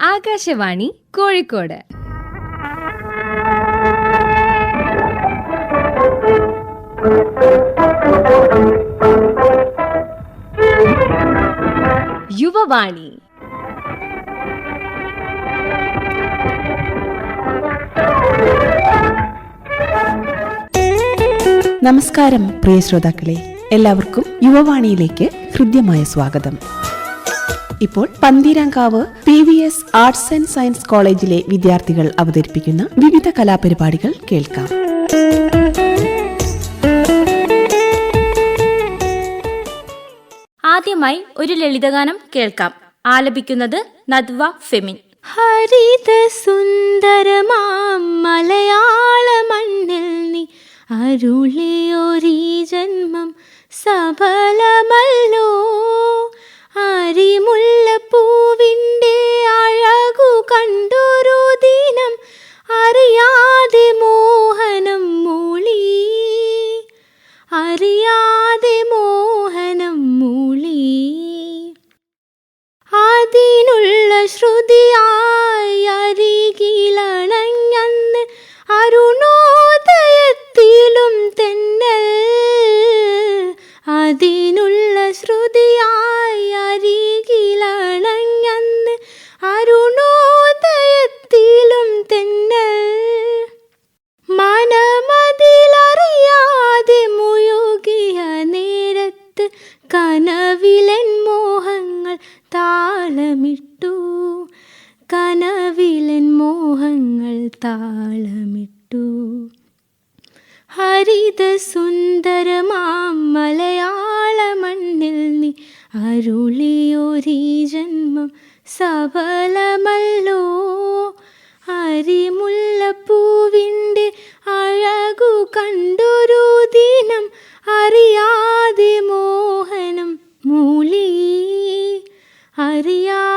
ആകാശവാണി കോഴിക്കോട്. യുവവാണി. നമസ്കാരം പ്രിയ ശ്രോതാക്കളെ. എല്ലാവർക്കും യുവവാണിയിലേക്ക് ഹൃദ്യമായ സ്വാഗതം. ഇപ്പോൾ Pantheerankavu P V S arts and science കോളേജിലെ വിദ്യാർത്ഥികൾ അവതരിപ്പിക്കുന്ന വിവിധ കലാപരിപാടികൾ കേൾക്കാം. ആദ്യമായി ഒരു ലളിതഗാനം കേൾക്കാം. ആലപിക്കുന്നത് നദ്വ ഫെമിൻ. ഹരിത സുന്ദരമാം മലയാള മണ്ണിൽ നീ അരുളിയൊരീ ജന്മം സഫലമല്ലോ. അരിമുല്ലപ്പൂവിന്റെ അഴകു കണ്ടൊരു ദിനം. അറിയാതെ മോഹനം മൂളി. അറിയാതെ മോഹനം മൂളി. അതിനുള്ള ശ്രുതിയായി അതിനുള്ള ശ്രുതിയായി അരികിലണഞ്ഞന്ന് അറിയാതെ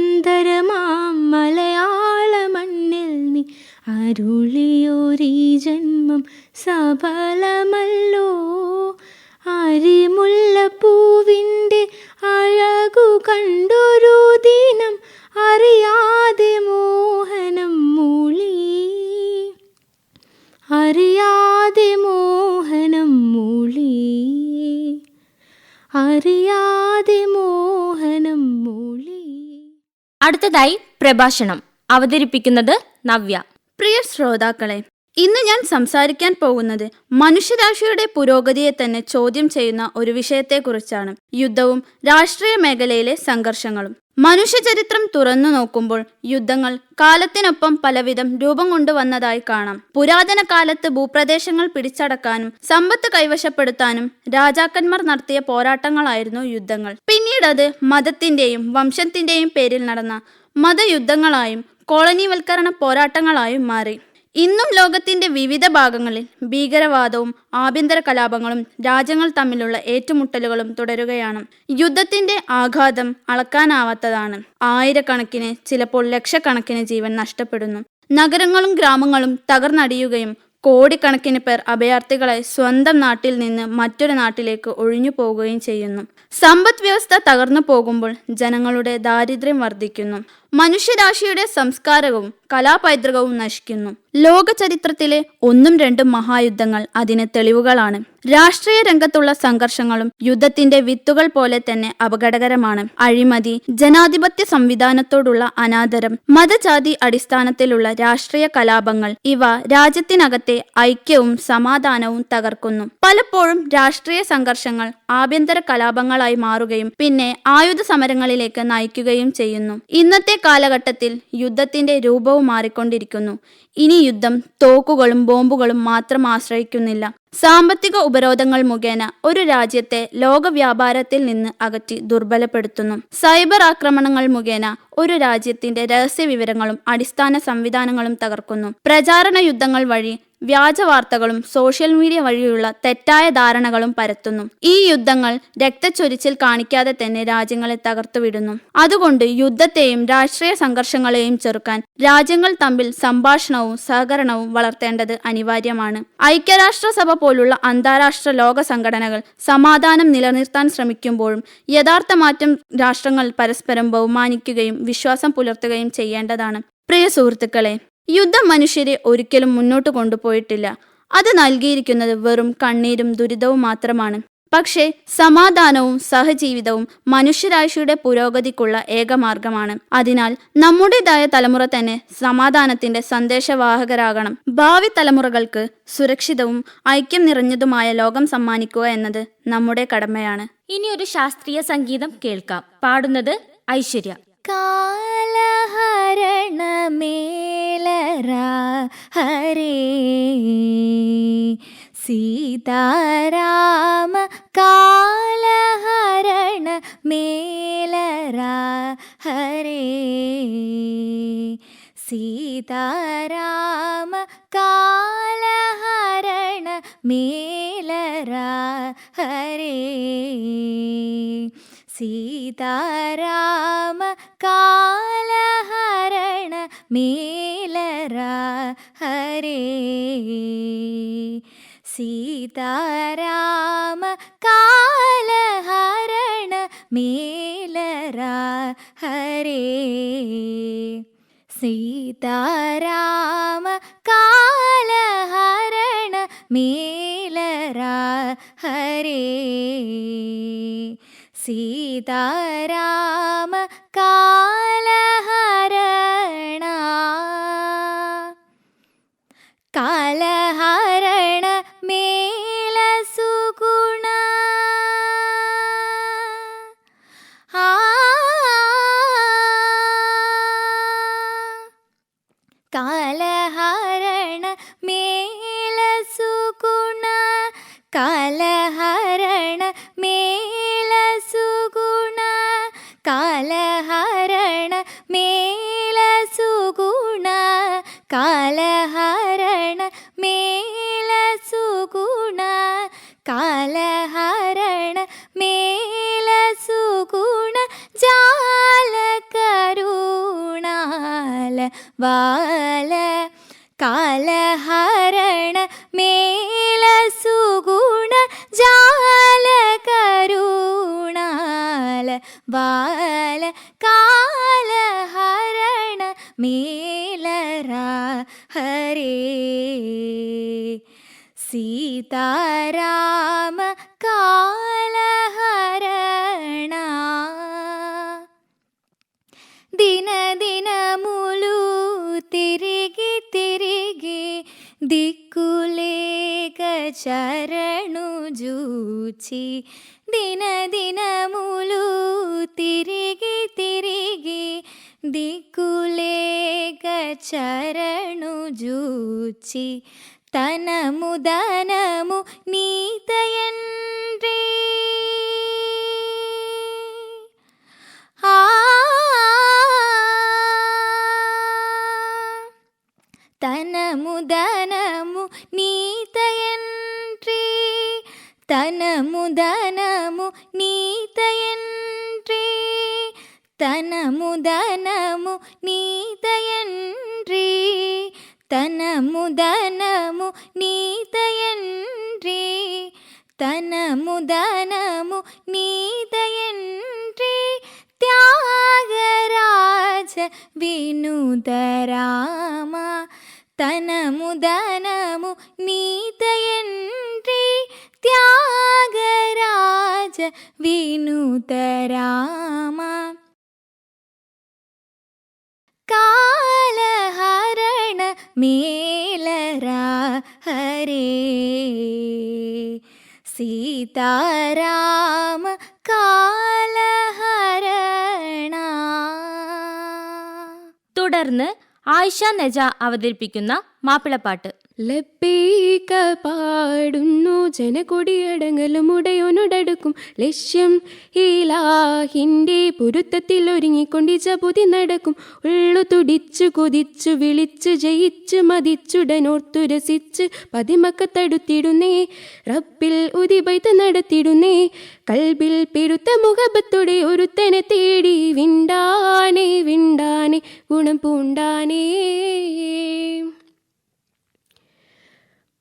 സുന്ദരമാം മലയാള മണ്ണിൽ നീ അരുളിയോരീ ജന്മം സഫലമല്ലോ. അരിമുല്ലപ്പൂവിന്റെ അഴകു കണ്ടൊരു ദിനം അറിയാതെ മോഹനം മൂളി. അറിയാതെ മോഹനം മൂളി. അറിയാതെ മൂളി അടുത്തതായി പ്രഭാഷണം. അവതരിപ്പിക്കുന്നത് നവ്യ. പ്രിയ ശ്രോതാക്കളെ ഇന്ന് ഞാൻ സംസാരിക്കാൻ പോകുന്നത് മനുഷ്യരാശിയുടെ പുരോഗതിയെ തന്നെ ചോദ്യം ചെയ്യുന്ന ഒരു വിഷയത്തെക്കുറിച്ചാണ്. യുദ്ധവും രാഷ്ട്രീയ മേഖലയിലെ സംഘർഷങ്ങളും. മനുഷ്യചരിത്രം തുറന്നു നോക്കുമ്പോൾ യുദ്ധങ്ങൾ കാലത്തിനൊപ്പം പലവിധം രൂപം കൊണ്ടുവന്നതായി കാണാം. പുരാതന കാലത്ത് ഭൂപ്രദേശങ്ങൾ പിടിച്ചടക്കാനും സമ്പത്ത് കൈവശപ്പെടുത്താനും രാജാക്കന്മാർ നടത്തിയ പോരാട്ടങ്ങളായിരുന്നു യുദ്ധങ്ങൾ. പിന്നീടത് മതത്തിന്റെയും വംശത്തിന്റെയും പേരിൽ നടന്ന മതയുദ്ധങ്ങളായും കോളനിവൽക്കരണ പോരാട്ടങ്ങളായും മാറി. ഇന്നും ലോകത്തിന്റെ വിവിധ ഭാഗങ്ങളിൽ ഭീകരവാദവും ആഭ്യന്തര കലാപങ്ങളും രാജ്യങ്ങൾ തമ്മിലുള്ള ഏറ്റുമുട്ടലുകളും തുടരുകയാണ്. യുദ്ധത്തിന്റെ ആഘാതം അളക്കാനാവാത്തതാണ്. ആയിരക്കണക്കിന് ചിലപ്പോൾ ലക്ഷക്കണക്കിന് ജീവൻ നഷ്ടപ്പെടുന്നു. നഗരങ്ങളും ഗ്രാമങ്ങളും തകർന്നടിയുകയും കോടിക്കണക്കിന് പേർ അഭയാർത്ഥികളെ സ്വന്തം നാട്ടിൽ നിന്ന് മറ്റൊരു നാട്ടിലേക്ക് ഒഴിഞ്ഞു പോകുകയും ചെയ്യുന്നു. സമ്പദ് വ്യവസ്ഥ തകർന്നു പോകുമ്പോൾ ജനങ്ങളുടെ ദാരിദ്ര്യം വർദ്ധിക്കുന്നു. മനുഷ്യരാശിയുടെ സംസ്കാരവും കലാപൈതൃകവും നശിക്കുന്നു. ലോക ചരിത്രത്തിലെ ഒന്നും രണ്ടും മഹായുദ്ധങ്ങൾ അതിന് തെളിവുകളാണ്. രാഷ്ട്രീയ രംഗത്തുള്ള സംഘർഷങ്ങളും യുദ്ധത്തിന്റെ വിത്തുകൾ പോലെ തന്നെ അപകടകരമാണ്. അഴിമതി ജനാധിപത്യ സംവിധാനത്തോടുള്ള അനാദരം മതജാതി അടിസ്ഥാനത്തിലുള്ള രാഷ്ട്രീയ കലാപങ്ങൾ ഇവ രാജ്യത്തിനകത്തെ ഐക്യവും സമാധാനവും തകർക്കുന്നു. പലപ്പോഴും രാഷ്ട്രീയ സംഘർഷങ്ങൾ ആഭ്യന്തര കലാപങ്ങളായി മാറുകയും പിന്നെ ആയുധ സമരങ്ങളിലേക്ക് നയിക്കുകയും ചെയ്യുന്നു. ഇന്നത്തെ കാലഘട്ടത്തിൽ യുദ്ധത്തിന്റെ രൂപവും മാറിക്കൊണ്ടിരിക്കുന്നു. ഇനി യുദ്ധം തോക്കുകളും ബോംബുകളും മാത്രം ആശ്രയിക്കുന്നില്ല. സാമ്പത്തിക ഉപരോധങ്ങൾ മുഖേന ഒരു രാജ്യത്തെ ലോകവ്യാപാരത്തിൽ നിന്ന് അകറ്റി ദുർബലപ്പെടുത്തുന്നു. സൈബർ ആക്രമണങ്ങൾ മുഖേന ഒരു രാജ്യത്തിന്റെ രഹസ്യ വിവരങ്ങളും അടിസ്ഥാന സംവിധാനങ്ങളും തകർക്കുന്നു. പ്രചാരണ യുദ്ധങ്ങൾ വഴി വ്യാജ വാർത്തകളും സോഷ്യൽ മീഡിയ വഴിയുള്ള തെറ്റായ ധാരണകളും പരത്തുന്നു. ഈ യുദ്ധങ്ങൾ രക്തച്ചൊരിച്ചിൽ കാണിക്കാതെ തന്നെ രാജ്യങ്ങളെ തകർത്തുവിടുന്നു. അതുകൊണ്ട് യുദ്ധത്തെയും രാഷ്ട്രീയ സംഘർഷങ്ങളെയും ചെറുക്കാൻ രാജ്യങ്ങൾ തമ്മിൽ സംഭാഷണവും സഹകരണവും വളർത്തേണ്ടത് അനിവാര്യമാണ്. ഐക്യരാഷ്ട്രസഭ പോലുള്ള അന്താരാഷ്ട്ര ലോക സംഘടനകൾ സമാധാനം നിലനിർത്താൻ ശ്രമിക്കുമ്പോഴും യഥാർത്ഥ മാറ്റം രാഷ്ട്രങ്ങൾ പരസ്പരം ബഹുമാനിക്കുകയും വിശ്വാസം പുലർത്തുകയും ചെയ്യേണ്ടതാണ്. പ്രിയ സുഹൃത്തുക്കളെ യുദ്ധം മനുഷ്യരെ ഒരിക്കലും മുന്നോട്ട് കൊണ്ടുപോയിട്ടില്ല. അത് നൽകിയിരിക്കുന്നത് വെറും കണ്ണീരും ദുരിതവും മാത്രമാണ്. പക്ഷേ സമാധാനവും സഹജീവിതവും മനുഷ്യരാശിയുടെ പുരോഗതിക്കുള്ള ഏകമാർഗമാണ് അതിനാൽ നമ്മുടേതായ തലമുറ തന്നെ സമാധാനത്തിന്റെ സന്ദേശവാഹകരാകണം. ഭാവി തലമുറകൾക്ക് സുരക്ഷിതവും ഐക്യം നിറഞ്ഞതുമായ ലോകം സമ്മാനിക്കുക എന്നത് നമ്മുടെ കടമയാണ്. ഇനി ഒരു ശാസ്ത്രീയ സംഗീതം കേൾക്കാം. പാടുന്നത് ഐശ്വര്യ. കാലഹരണമേലരാ ഹരേ. സീതാരാമ കാലഹരണ മേലരാ ഹരേ. സീതാരാമ കാലഹരണ മേലരാ ഹരേ. സീതാരാമ കാലഹരണ മേലരാ ഹരേ. സീതാരാമ കാലഹരണ മേലരാ ഹരേ. സീതാരാമ കാലഹരണ മേലരാ ഹരേ. സീതാരാമ കാലഹരണ ബാല കാലഹരണ മേലറ ഹരേ. സീതാരാമ കാലഹരണ. ദിന ദിന മുളു തിരികെ തിരികെ ദിക്കുലേക ചരണു ജൂച്ചി దిన దినములు తిరిగి తిరిగి దిక్కులేక చరణు జూచి తనము దానము నీతయన్రే च കാലഹരണ മേലരാ ഹരേ. സീതാരാമ കാലഹരണ. തുടർന്ന് ആയിഷ നജ അവതരിപ്പിക്കുന്ന മാപ്പിളപ്പാട്ട്. ലബീക പാടുന്നു ജനകൊടിയടങ്ങലും ഉടയോനുടടുക്കും. ലക്ഷ്യം ഈലാഹിന്റെ പൊരുത്തത്തിൽ ഒരുങ്ങിക്കൊണ്ട് ജപുതി നടക്കും. ഉള്ളു തുടിച്ചു കൊതിച്ചു വിളിച്ചു ജയിച്ചു മതിച്ചുടനോർത്തു രസിച്ച് പതിമക്ക തടുത്തിടുന്നേ. റബ്ബിൽ ഉദിബൈത്ത് നടത്തിടുന്നേ. കൽബിൽ പെരുത്ത മുഖബത്തോടെ ഒരുത്തനെ തേടി വിണ്ടാനേ വിണ്ടാനേ ഗുണം പൂണ്ടാനേ.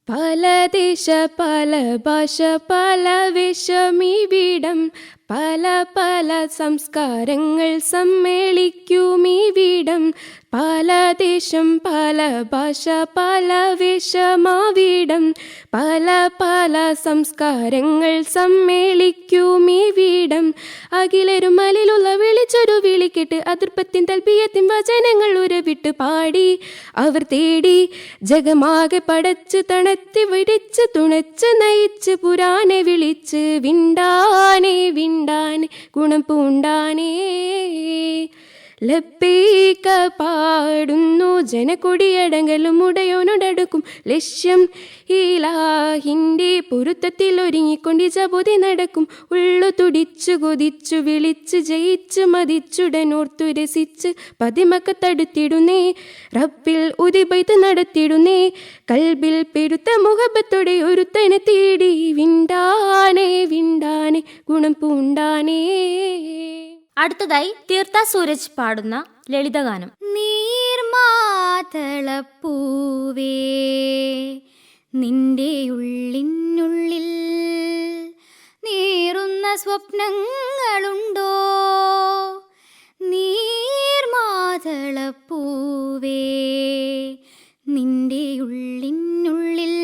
പല ദേശ പല ഭാഷ പല വിഷമിവിടം പല പല സംസ്കാരങ്ങൾ സമ്മേളിക്കുമിവിടം. പല ദേശം പല ഭാഷ പല വിഷമാവിടം. പല പല സംസ്കാരങ്ങൾ സമ്മേളിക്കുമിവിടം അഖിലരും മലയിലുള്ള വിളിച്ചൊരു വിളിക്കെട്ട് അതിർപ്പത്തിൻ തൽപ്പിയത്തിൻ വചനങ്ങൾ ഉരവിട്ട് പാടി. അവർ തേടി ജഗമാകെ പടച്ച് തണത്തി വിടിച്ച് തുണച്ച് നയിച്ച് പുരാനെ വിളിച്ച് വിണ്ടാനെ വിണ്ടാനെ ഗുണം പൂണ്ടാനേ. ലപ്പീക്ക പാടുന്നു. ജനക്കൊടിയടങ്ങലും ഉടയോനോടടുക്കും. ലക്ഷ്യം ഈലാഹിന്റെ പൊരുത്തത്തിൽ ഒരുങ്ങിക്കൊണ്ട് ജപുതി നടക്കും. ഉള്ളു തുടിച്ചു കൊതിച്ചു വിളിച്ച് ജയിച്ചു മതിച്ചുടനോർത്തു രസിച്ച് പതിമക്ക തടുത്തിടുന്നേ. റബ്ബിൽ ഉതിപൈത്ത് നടത്തിടുന്നേ. കൽബിൽ പെരുത്ത മുഖബത്തോടെ ഒരുത്തനെ തേടി വിണ്ടാനേ വിണ്ടാനേ ഗുണം പൂണ്ടാനേ. അടുത്തതായി തീർത്ത സൂരജ് പാടുന്ന ലളിതഗാനം. നീർമാതളപ്പൂവേ നിന്റെ ഉള്ളിനുള്ളിൽ നീറുന്ന സ്വപ്നങ്ങളുണ്ടോ? നീർമാതളപ്പൂവേ നിന്റെ ഉള്ളിനുള്ളിൽ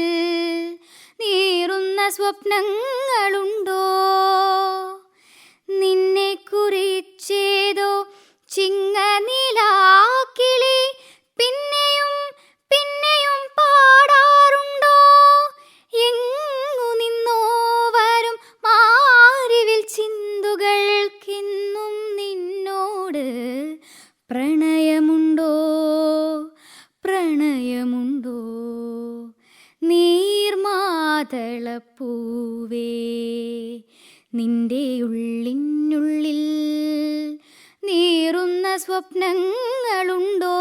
നീറുന്ന സ്വപ്നങ്ങളുണ്ടോ? നിന്നെ കുറിച്ചേതോ ചിങ്ങനിലാക്കിളി പിന്നെയും പിന്നെയും പാടാറുണ്ടോ? എങ്ങു നിന്നോ വരും മാറിവിൽ ചിന്തുകൾക്കെന്നും നിന്നോട് പ്രണയമുണ്ടോ? പ്രണയമുണ്ടോ? നീർമാതളപ്പൂവേ നിന്റെ ഉള്ളിനുള്ളിൽ നീറുന്ന സ്വപ്നങ്ങളുണ്ടോ?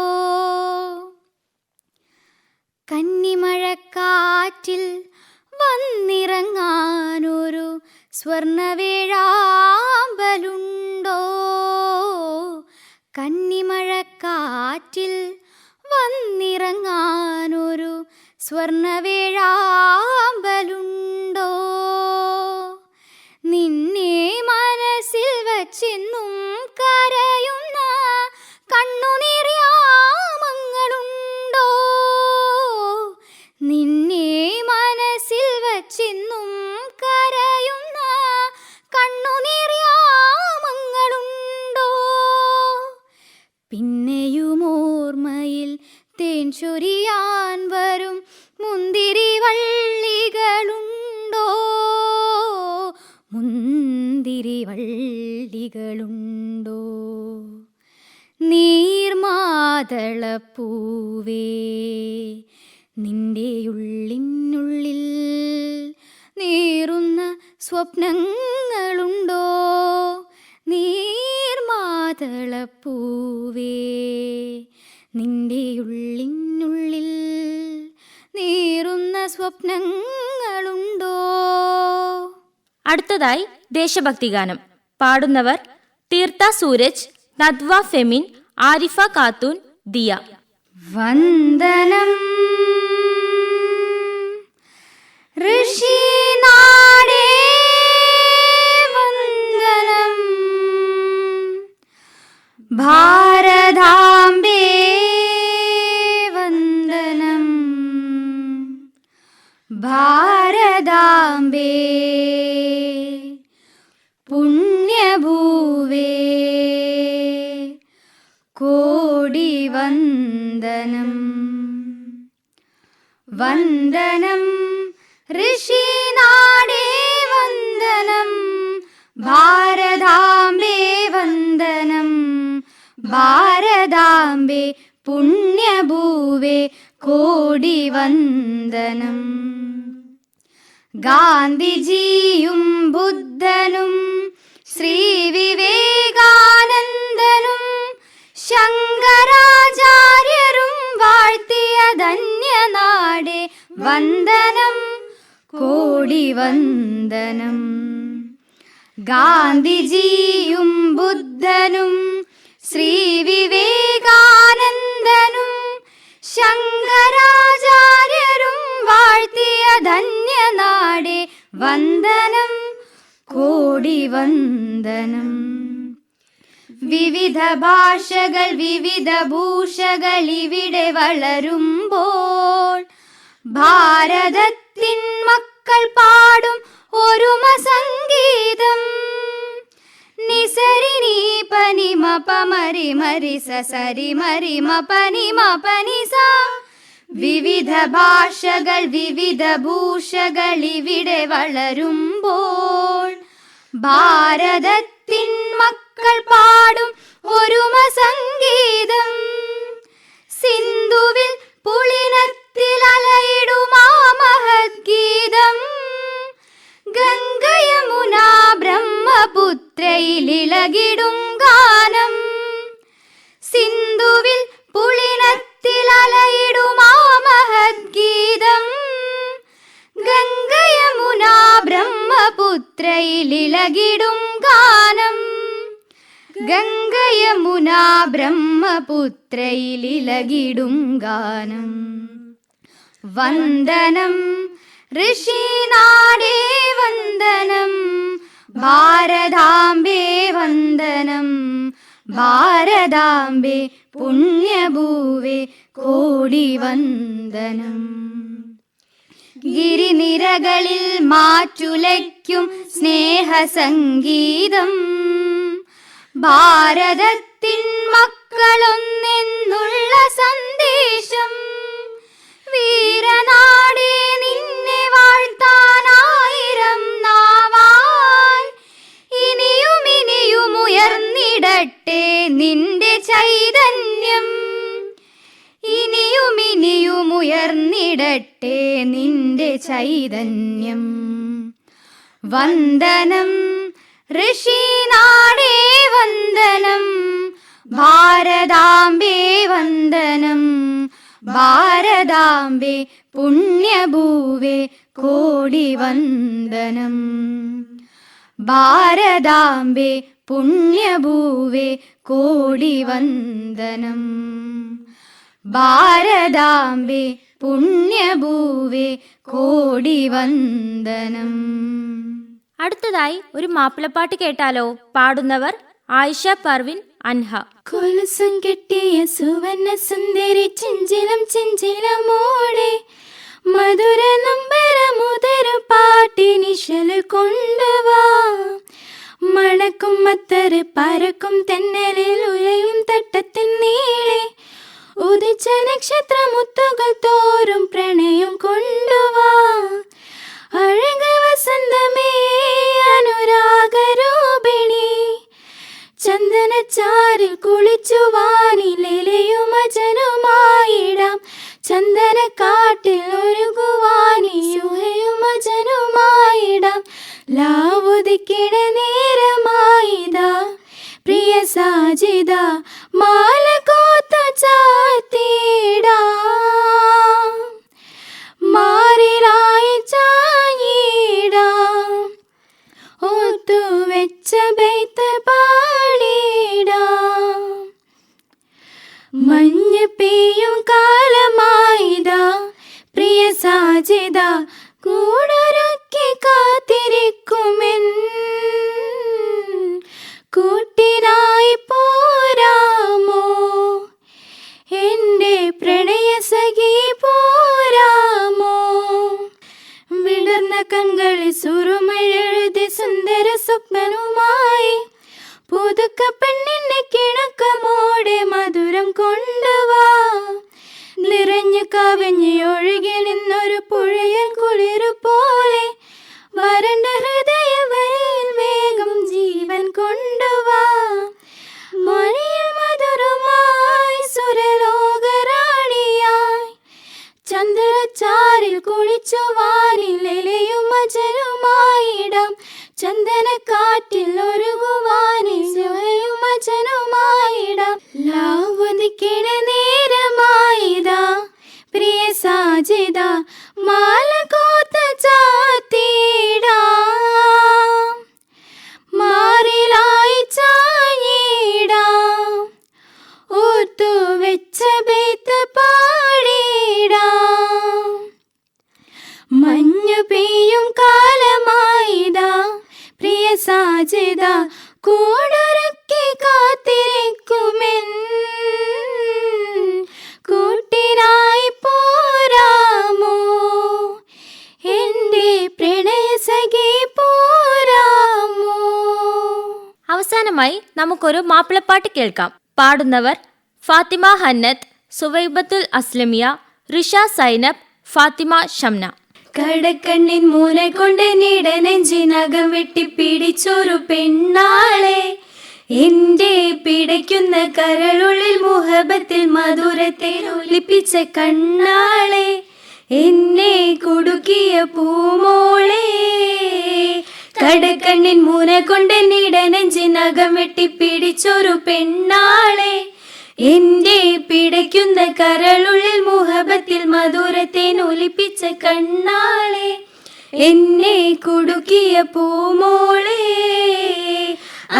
കന്നിമഴക്കാറ്റിൽ വന്നിറങ്ങാനൊരു സ്വർണവേഴാമ്പലുണ്ടോ? കന്നിമഴക്കാറ്റിൽ വന്നിറങ്ങാനൊരു സ്വർണവേഴാമ്പലുണ്ടോ? നിന്നെ മനസ്സിൽ വച്ചെന്നും കരയുന്ന കണ്ണുനീറിയാമങ്ങളുണ്ടോ നിന്നെ മനസ്സിൽ വച്ചിന്നും കരയുന്ന കണ്ണുനീറിയാമങ്ങളുണ്ടോ പിന്നെയും ഓർമ്മയിൽ തേൻ ചൊരിയാൻ നീർമാതളപ്പൂവേ നിന്റെ ഉള്ളിനുള്ളിൽ നീറുന്ന സ്വപ്നങ്ങളുണ്ടോ? നീർമാതളപ്പൂവേ നിന്റെ ഉള്ളിനുള്ളിൽ നീറുന്ന സ്വപ്നങ്ങളുണ്ടോ? അടുത്തതായി ദേശഭക്തി ഗാനം. പാടുന്നവർ തീർത്ത സൂരജ് നദ്വ ഫെമിൻ ആരിഫ കാത്തൂൻ ദിയ. വന്ദനം. ഋഷി വന്ദനം. ഭാരതാംബേ വന്ദനം. ഭാരതാംബേ. പുണ്യഭൂവേ വന്ദനം. വന്ദനം. ഋഷിനാടേ വന്ദനം. ഭാരതാംബേ വന്ദനം. ഭാരതാംബേ പുണ്യഭൂവേ കോടി വന്ദനം. ഗാന്ധിജിയും ബുദ്ധനും ശ്രീ വിവേകാനന്ദനും ശങ്കരാചാര്യരും ധന്യനാടെ വന്ദനം കോടി വന്ദനം. ഗാന്ധിജിയും ബുദ്ധനും ശ്രീ വിവേകാനന്ദനും ശങ്കരാചാര്യരും വാഴ്ത്തിയ ധന്യനാടെ വന്ദനം കോടി വന്ദനം. വിവിധ ഭാഷകൾ വിവിധ ഭൂഷകൾ ഇവിടെ വളരുമ്പോൾ ഭാരതത്തിൻ മക്കൾ പാടും ഒരുമ സംഗീതം. നിസരിണി പനിമ പമരി മരി സരി മരി മ പനിമ പനിസ വിവിധ ഭാഷകൾ വിവിധ ഭൂഷകൾ ഇവിടെ വളരുമ്പോൾ മക്കൾ പാടും ഒരുമ സംഗീതം. സിന്ധുവിൽ പുളിനത്തിൽ അലയിടുമാ മഹദ്ഗീതം. ഗംഗയമുന ബ്രഹ്മപുത്രയിലിളകിടും ബ്രഹ്മപുത്രയിലിളകിടും ഗാനം. വന്ദനം ഋഷിനാടേ വന്ദനം ഭാരതാംബേ വന്ദനം ഭാരതാംബേ പുണ്യഭൂവേ കോടി വന്ദനം. ഗിരിനിരകളിൽ മാറ്റുലയ്ക്കും സ്നേഹസംഗീതം ഭാരതത്തിൻ മക്കളൊന്നെന്നുള്ള സന്ദേശം. വീരനാടേ നിന്നെ വാഴ്ത്താനായിരം നാവായി. ഇനിയും ഇനിയും ഉയർന്നിടട്ടെ നിന്റെ ചൈതന്യം. ഇനിയും ഇനിയും ഉയർന്നിടട്ടെ നിന്റെ ചൈതന്യം. വന്ദനം ഋഷിനാടേ വന്ദനം. ഭാരതാംബേ വന്ദനം. ഭാരതാംബേ പുണ്യഭൂവേ കോടി വന്ദനം. ഭാരതാംബേ പുണ്യഭൂവേ കോടി വന്ദനം. ഭാരതാംബേ പുണ്യഭൂവേ കോടി വന്ദനം. അടുത്തതായി ഒരു മാപ്പിളപ്പാട്ട് കേട്ടാലോ. പാടുന്നവർ ആയിഷ പർവിൻ അൻഹ. കൊലസം കെട്ടിയ സുവർണ സുന്ദരി ചിഞ്ചിലം ചിഞ്ചിലമോടെ. മധുര നമ്പര മുതര പാട്ടിനിശൽ കൊണ്ടുവാ മണക്കും മത്തര് പരക്കും തെന്നലിൽ ഉലയും തട്ടത്തിൻ നീളെ. ഉദിച്ച നക്ഷത്ര മുത്തുകൾ തോറും പ്രണയം കൊണ്ടുവാ അഴക വസന്തമേ ചന്ദനച്ചാരിൽ കുളിച്ചു വാനിലയുമജനുമായിടാം ചന്ദനക്കാട്ടിൽ ഒരുകുവാനിയുഹയുമജനുമായിടാം ലാവുതിക്കിട നേരമായിതാ. പ്രിയ സാജിത മാല കോത്ത ചാത്തിടാം. മാറിലായി ചാഞ്ഞിടാം. ഒത്തു വെച്ച ബൈത്ത് പാടിടാം മഞ്ഞ് പെയ്യും കാലമായിതാ. പ്രിയ സാജിത சந்தன காட்டில் ஒரு നമുക്കൊരു മാപ്പിളപ്പാട്ട് കേൾക്കാം. പാടുന്നവർ ഫാത്തിമ ഹന്നത്ത് സുവൈബത്തുൽ അസ്ലമിയ റിഷ സൈനബ് ഫാത്തിമ ഷംന. കടക്കണ്ണിൻ മൂല കൊണ്ട് നീട നെഞ്ചിനകം വെട്ടിപ്പിടിച്ചൊരു പെണ്ണാളെ. എന്റെ പിടയ്ക്കുന്ന കരളുള്ളിൽ മുഹബത്തിൽ മധുരത്തെ ഒലിപ്പിച്ച കണ്ണാളെ. എന്നെ കുടുക്കിയ പൂമോളെ. കടക്കണ്ണിൻ മൂന കൊണ്ട് നീട നെഞ്ചിനകം വെട്ടിപ്പിടിച്ചൊരു പെണ്ണാളെ. എന്റെ പിടയ്ക്കുന്ന കരളുള്ളിൽ മുഹബത്തിൽ മധുരത്തെ ഒലിപ്പിച്ച കണ്ണാളെ. എന്നെ കുടുക്കിയ പൂമോളെ.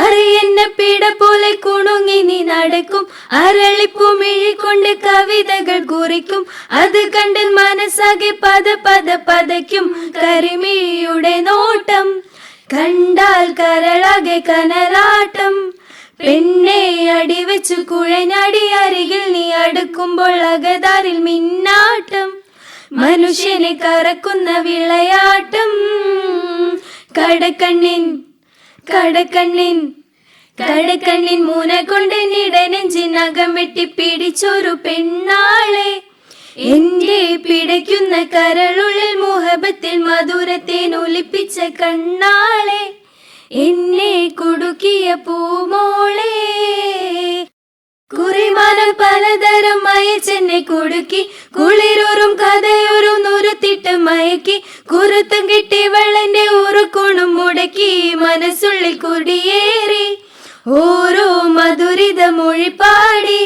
അറിയെന്ന പിട പോലെ കുണുങ്ങി നീ നടക്കും. അരളിപ്പു മിഴിക്കൊണ്ട് കവിതകൾ കുറിക്കും. അത് കണ്ട് മനസ്സാകെ പത പത പതയ്ക്കും കരിമിഴിയുടെ നോട്ടം കണ്ടാൽ കരളകെ കനലാട്ടം. പെണ്ണെ അടിവെച്ചു കുഴഞ്ഞടി അരികിൽ നീ അടുക്കുമ്പോൾ അകതാരിൽ മിന്നാട്ടം. മനുഷ്യനെ കറക്കുന്ന വിളയാട്ടം. കടക്കണ്ണിൻ കടക്കണ്ണിൻ കടക്കണ്ണിൻ മൂന കൊണ്ട് നിടനെഞ്ചിനകം വെട്ടി പിടിച്ചൊരു പെണ്ണാളെ. എന്റെ പിടയ്ക്കുന്ന കരളുള്ളിൽ മുഹബത്തിൽ മധുരത്തെ ഒലിപ്പിച്ച കണ്ണാളെ എന്നെ കുടുക്കിയ പൂമോളെ. കുറിമാനം പലതരം മയച്ചെന്നെ കുടുക്കി കുളിരൂറും കഥയൊരും നുരുത്തിട്ട് മയക്കി കുറുത്തും കിട്ടി വെള്ളന്റെ ഉറുക്കുണും മുടക്കി മനസ്സുള്ളിൽ കുടിയേറി ഓരോ മധുരിത മൊഴി പാടി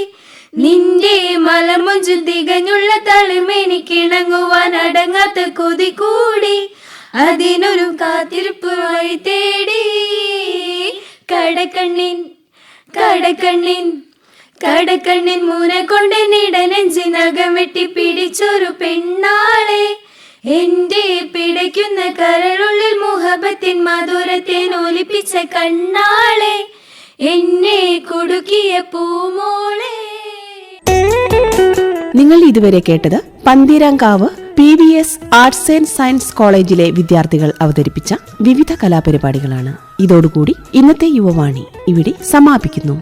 നിന്റെ മലമുഞ്ചു തികഞ്ഞുള്ള തളിമെനിക്കിണങ്ങുവാൻ അടങ്ങാത്ത കൊതി കൂടി. അതിനൊരു കാത്തിരിപ്പുമായി തേടി. കടക്കണ്ണിൻ കടക്കണ്ണിൻ കടക്കണ്ണിൻ മൂന കൊണ്ട് നിടനെഞ്ചിനകം വെട്ടി പിടിച്ചൊരു പെണ്ണാളെ. എന്റെ പിടയ്ക്കുന്ന കരളുള്ളിൽ മുഹബത്തിൻ മധുരത്തെ ഒലിപ്പിച്ച കണ്ണാളെ. എന്നെ കുടുക്കിയ പൂമോളെ. നിങ്ങൾ ഇതുവരെ കേട്ടത് Pantheerankavu P V S arts and science കോളേജിലെ വിദ്യാർത്ഥികൾ അവതരിപ്പിച്ച വിവിധ കലാപരിപാടികളാണ്. ഇതോടുകൂടി ഇന്നത്തെ യുവവാണി ഇവിടെ സമാപിക്കുന്നു.